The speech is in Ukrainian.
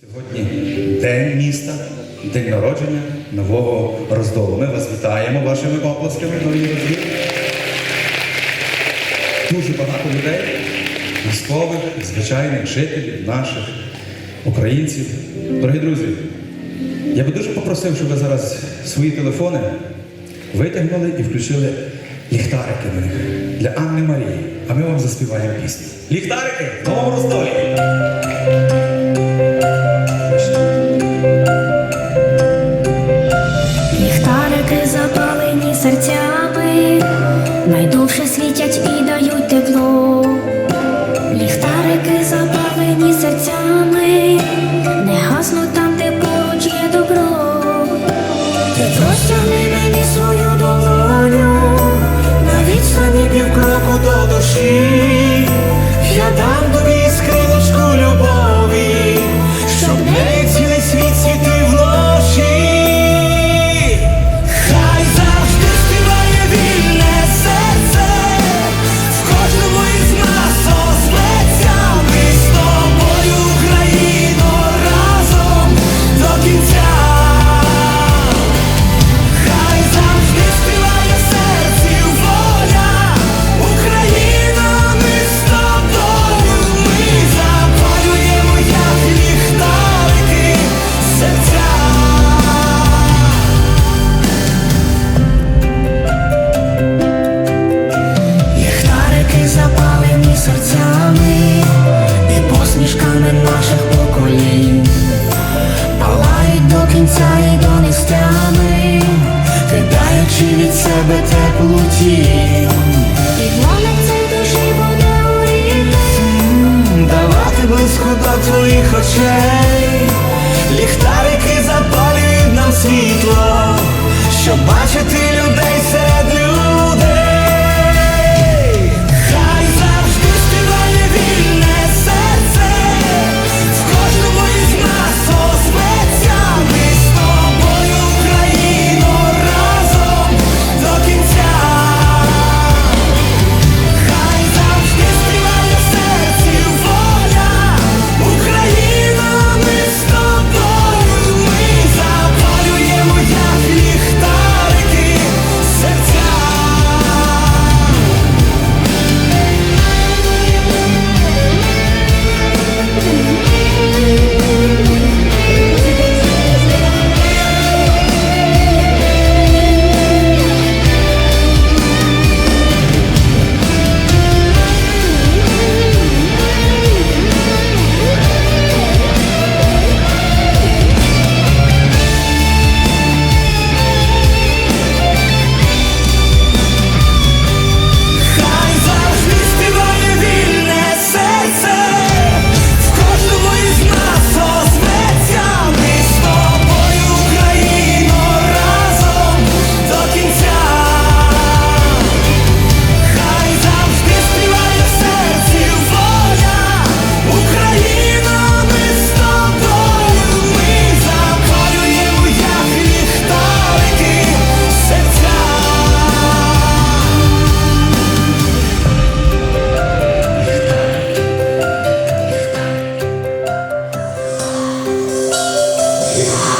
Сьогодні день міста, день народження нового роздолу. Ми вас вітаємо вашими оплесками, дорогі друзі. Дуже багато людей, військових, звичайних жителів, наших, українців. Дорогі друзі, я би дуже попросив, щоб ви зараз свої телефони витягнули і включили ліхтарики в них для Анни Марії. А ми вам заспіваємо пісню. Ліхтарики в новому роздолі! Найдовше світять наших палають до кінця і до нестями, кидаючи від себе теплу тінь. І вогник цей душі буде у рідних, давати близько до твоїх очей. Ліхтарики запалюють нам світло, щоб бачити Yeah.